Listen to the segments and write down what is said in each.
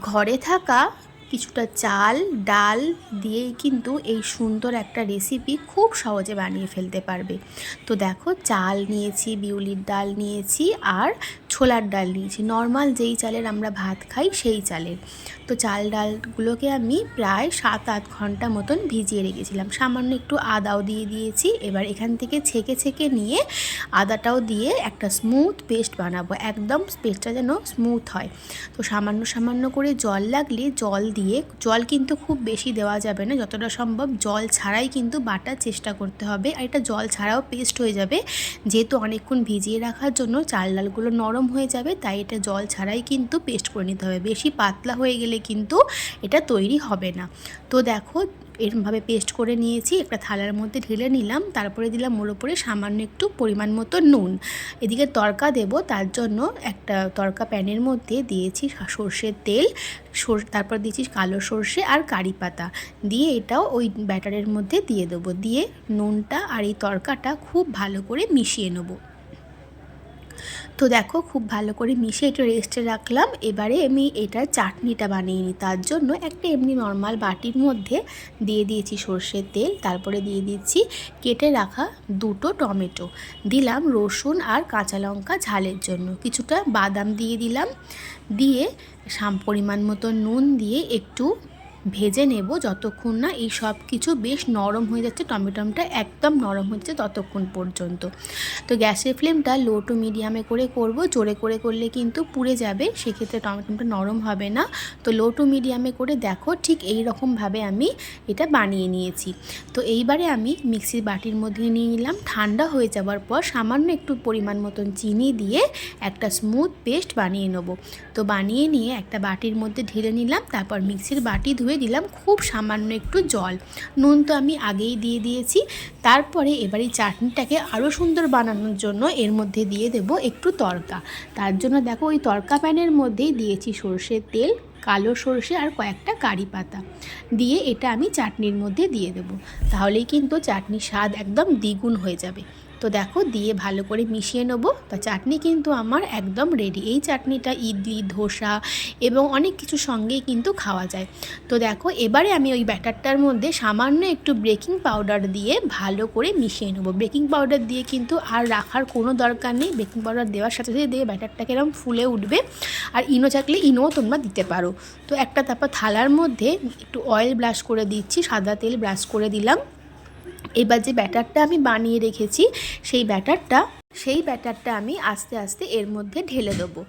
ঘরে থাকা কিছুটা চাল, ডাল দিয়েই কিন্তু এই সুন্দর একটা রেসিপি খুব সহজে বানিয়ে ফেলতে পারবে। তো দেখো, চাল নিয়েছি, বিউলির ডাল নিয়েছি আর ছোলার ডাল নিয়েছি। নর্মাল যেই চালের আমরা ভাত খাই, সেই চালের। তো চাল ডালগুলোকে আমি প্রায় সাত আট ঘণ্টা মতন ভিজিয়ে রেখেছিলাম। সামান্য একটু আদাও দিয়ে দিয়েছি। এবার এখান থেকে ছেঁকে ছেঁকে নিয়ে আদাটাও দিয়ে একটা স্মুথ পেস্ট বানাবো। একদম পেস্টটা যেন স্মুথ হয়। তো সামান্য সামান্য করে জল লাগলে জল দিয়ে, জল কিন্তু খুব বেশি দেওয়া যাবে না। যতটা সম্ভব জল ছাড়াই কিন্তু বাটার চেষ্টা করতে হবে। আর এটা জল ছাড়াও পেস্ট হয়ে যাবে। যেহেতু অনেকক্ষণ ভিজিয়ে রাখার জন্য চাল ডালগুলো নরম হয়ে যাবে, তাই এটা জল ছাড়াই কিন্তু পেস্ট করে নিতে হবে। বেশি পাতলা হয়ে গেলে কিন্তু এটা তৈরি হবে না। তো দেখো, এরমভাবে পেস্ট করে নিয়েছি, একটা থালার মধ্যে ঢেলে নিলাম, তারপরে দিলাম ওর ওপরে সামান্য একটু পরিমাণ মতো নুন। এদিকে তরকা দেব, তার জন্য একটা তরকা প্যানের মধ্যে দিয়েছি সর্ষের তেল তারপর দিয়েছি কালো সর্ষে আর কারি পাতা। দিয়ে এটাও ওই ব্যাটারের মধ্যে দিয়ে দেবো। দিয়ে নুনটা আর এই তরকাটা খুব ভালো করে মিশিয়ে নেব। তো দেখো, খুব ভালো করে মিশিয়ে এটা রেস্টে রাখলাম। এবারে আমি এটার চাটনিটা বানিয়ে নিই। তার জন্য একটা এমনি নর্মাল বাটির মধ্যে দিয়ে দিয়েছি সর্ষের তেল। তারপরে দিয়ে দিচ্ছি কেটে রাখা দুটো টমেটো। দিলাম রসুন আর কাঁচা লঙ্কা ঝালের জন্য। কিছুটা বাদাম দিয়ে দিলাম। দিয়ে সাম, পরিমাণ মতো নুন দিয়ে একটু ভেজে নেব যতক্ষণ না এই সব কিছু বেশ নরম হয়ে যাচ্ছে টমেটোমটা একদম নরম হচ্ছে ততক্ষণ পর্যন্ত। তো গ্যাসের ফ্লেমটা লো টু মিডিয়ামে করে করব, জোরে করে করলে কিন্তু পুড়ে যাবে, সেক্ষেত্রে টমেটোমটা নরম হবে না। তো লো টু মিডিয়ামে করে দেখো ঠিক এই রকমভাবে আমি এটা বানিয়ে নিয়েছি। তো এইবারে আমি মিক্সির বাটির মধ্যে নিয়ে নিলাম, ঠান্ডা হয়ে যাওয়ার পর সামান্য একটু পরিমাণ মতন চিনি দিয়ে একটা স্মুথ পেস্ট বানিয়ে নেব। তো বানিয়ে নিয়ে একটা বাটির মধ্যে ঢেলে নিলাম, তারপর মিক্সির বাটি ধুয়ে দিলাম খুব সামান্য একটু জল। নুন তো আমি আগেই দিয়ে দিয়েছি। তারপরে এবার এই চাটনিটাকে আরও সুন্দর বানানোর জন্য এর মধ্যে দিয়ে দেব একটু তরকা। তার জন্য দেখো ওই তরকা প্যানের মধ্যেই দিয়েছি সর্ষের তেল, কালো সর্ষে আর কয়েকটা কারি পাতা। দিয়ে এটা আমি চাটনির মধ্যে দিয়ে দেবো। তাহলেই কিন্তু চাটনির স্বাদ একদম দ্বিগুণ হয়ে যাবে। তো দেখো, দিয়ে ভালো করে মিশিয়ে নেব। তো চাটনি কিন্তু আমার একদম রেডি এই চাটনিটা ইডলি, ধোসা এবং অনেক কিছু সঙ্গেই কিন্তু খাওয়া যায়। তো দেখো, এবারে আমি ওই ব্যাটারটার মধ্যে সামান্য একটু বেকিং পাউডার দিয়ে ভালো করে মিশিয়ে নেব। বেকিং পাউডার দিয়ে কিন্তু আর রাখার কোনো দরকার নেই। বেকিং পাউডার দেওয়ার সাথে সাথে দিয়ে ব্যাটারটাকে এরকম ফুলে উঠবে। আর ইনো থাকলে ইনোও তোমরা দিতে পারো। তো একটা তারপর থালার মধ্যে একটু অয়েল ব্রাশ করে দিচ্ছি, সাদা তেল ব্রাশ করে দিলাম। এবার যে ব্যাটারটা আমি বানিয়ে রেখেছি, সেই ব্যাটারটা সেই ব্যাটারটা আমি আস্তে আস্তে এর মধ্যে ঢেলে দেবো।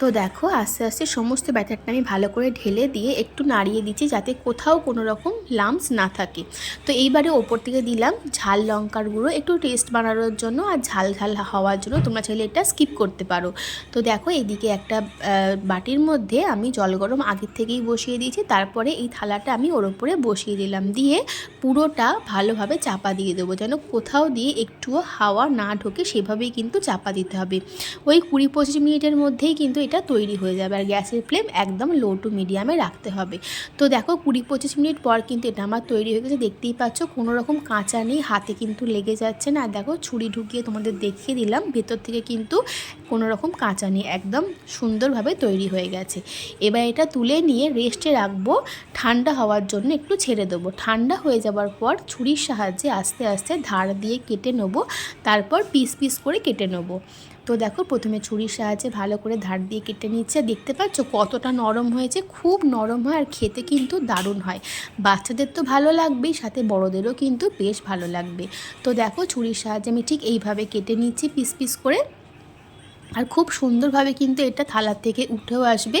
তো দেখো, আস্তে আস্তে সমস্ত ব্যাটারটা আমি ভালো করে ঢেলে দিয়ে একটু নাড়িয়ে দিচ্ছি যাতে কোথাও কোনো রকম লামস না থাকে। তো এইবারে ওপর থেকে দিলাম ঝাল লঙ্কার গুঁড়ো, একটু টেস্ট বানানোর জন্য আর ঝাল ঝাল হওয়ার জন্য তোমরা চাইলে এটা স্কিপ করতে পারো। তো দেখো, এদিকে একটা বাটির মধ্যে আমি জল গরম আগের থেকেই বসিয়ে দিয়েছি, তারপরে এই থালাটা আমি ওর ওপরে বসিয়ে দিলাম। দিয়ে পুরোটা ভালোভাবে চাপা দিয়ে দেবো, যেন কোথাও দিয়ে একটুও হাওয়া না ঢোকে, সেভাবেই কিন্তু চাপা দিতে হবে। ওই কুড়ি পঁচিশ মিনিটের মধ্যেই কিন্তু এটা তৈরি হয়ে যাবে আর গ্যাসের ফ্লেম একদম লো টু মিডিয়ামে রাখতে হবে। তো দেখো কুড়ি পঁচিশ মিনিট পর কিন্তু এটা আমার তৈরি হয়ে গেছে। দেখতেই পাচ্ছ কোনো রকম কাঁচা নেই, হাতে কিন্তু লেগে যাচ্ছে না। আর দেখো ছুরি ঢুকিয়ে তোমাদের দেখিয়ে দিলাম, ভেতর থেকে কিন্তু কোনো রকম কাঁচা নেই, একদম সুন্দরভাবে তৈরি হয়ে গেছে। এবার এটা তুলে নিয়ে রেস্টে রাখব, ঠান্ডা হওয়ার জন্য একটু ছেড়ে দেবো। ঠান্ডা হয়ে যাওয়ার পর ছুরির সাহায্যে আস্তে আস্তে ধার দিয়ে কেটে নেব, তারপর পিস পিস করে কেটে নেব। তো দেখো প্রথমে ছুরির সাহায্যে ভালো করে ধার দিয়ে কেটে নিচ্ছে। দেখতে পাচ্ছ কতটা নরম হয়েছে, খুব নরম হয় আর খেতে কিন্তু দারুণ হয়। বাচ্চাদের তো ভালো লাগবেই, সাথে বড়োদেরও কিন্তু বেশ ভালো লাগবে। তো দেখো ছুরির সাহায্যে আমি ঠিক এইভাবে কেটে নিচ্ছি পিস পিস করে। আর খুব সুন্দরভাবে কিন্তু এটা থালার থেকে উঠেও আসবে,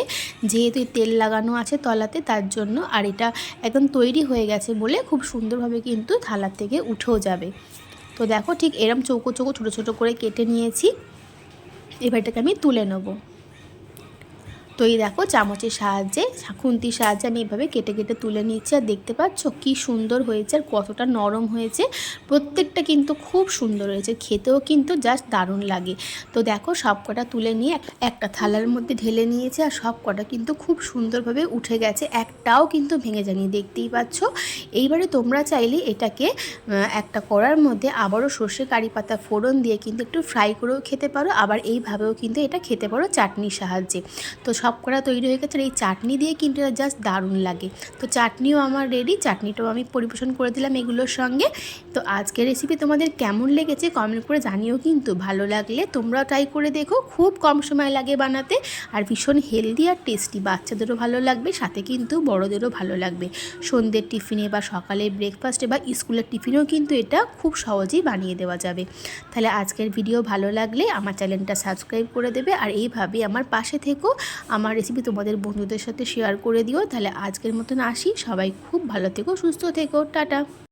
যেহেতু তেল লাগানো আছে তলাতে, তার জন্য। আর এটা একদম তৈরি হয়ে গেছে বলে খুব সুন্দরভাবে কিন্তু থালার থেকে উঠেও যাবে। তো দেখো ঠিক এরম চৌকো চৌকো ছোটো ছোটো করে কেটে নিয়েছি। এবার এটাকে আমি তুলে নেব। তো এই দেখো চামচের সাহায্যে, খুন্তির সাহায্যে আমি এভাবে কেটে কেটে তুলে নিচ্ছি আর দেখতে পাচ্ছ কি সুন্দর হয়েছে আর কতটা নরম হয়েছে। প্রত্যেকটা কিন্তু খুব সুন্দর হয়েছে, খেতেও কিন্তু জাস্ট দারুণ লাগে। তো দেখো সব কটা তুলে নিয়ে একটা থালার মধ্যে ঢেলে নিয়েছে আর সব কটা কিন্তু খুব সুন্দরভাবে উঠে গেছে, একটাও কিন্তু ভেঙে যায়নি, দেখতেই পাচ্ছ। এইবারে তোমরা চাইলে এটাকে একটা কড়ার মধ্যে আবারও সর্ষে কারি পাতা ফোড়ন দিয়ে কিন্তু একটু ফ্রাই করেও খেতে পারো, আবার এইভাবেও কিন্তু এটা খেতে পারো চাটনির সাহায্যে। তো সব সব করা তৈরি হয়ে গেছে আর এই চাটনি দিয়ে কিন্তু এটা জাস্ট দারুণ লাগে। তো চাটনিও আমার রেডি চাটনিটাও আমি পরিবেশন করে দিলাম এগুলোর সঙ্গে। তো আজকের রেসিপি তোমাদের কেমন লেগেছে কমেন্ট করে জানিও কিন্তু। ভালো লাগলে তোমরাও ট্রাই করে দেখো, খুব কম সময় লাগে বানাতে। আর ভীষণ হেলদি আর টেস্টি বাচ্চাদেরও ভালো লাগবে, সাথে কিন্তু বড়োদেরও ভালো লাগবে। সন্ধ্যের টিফিনে বা সকালে ব্রেকফাস্টে বা স্কুলের টিফিনেও কিন্তু এটা খুব সহজেই বানিয়ে দেওয়া যাবে। তাহলে আজকের ভিডিও ভালো লাগলে আমার চ্যানেলটা সাবস্ক্রাইব করে দেবে। আর এইভাবে আমার পাশে থেকো। আমার রেসিপি তোমাদের বন্ধুদের সাথে শেয়ার করে দিও। তাহলে আজকের মতন আসি। সবাই খুব ভালো থেকো, সুস্থ থেকো। টাটা।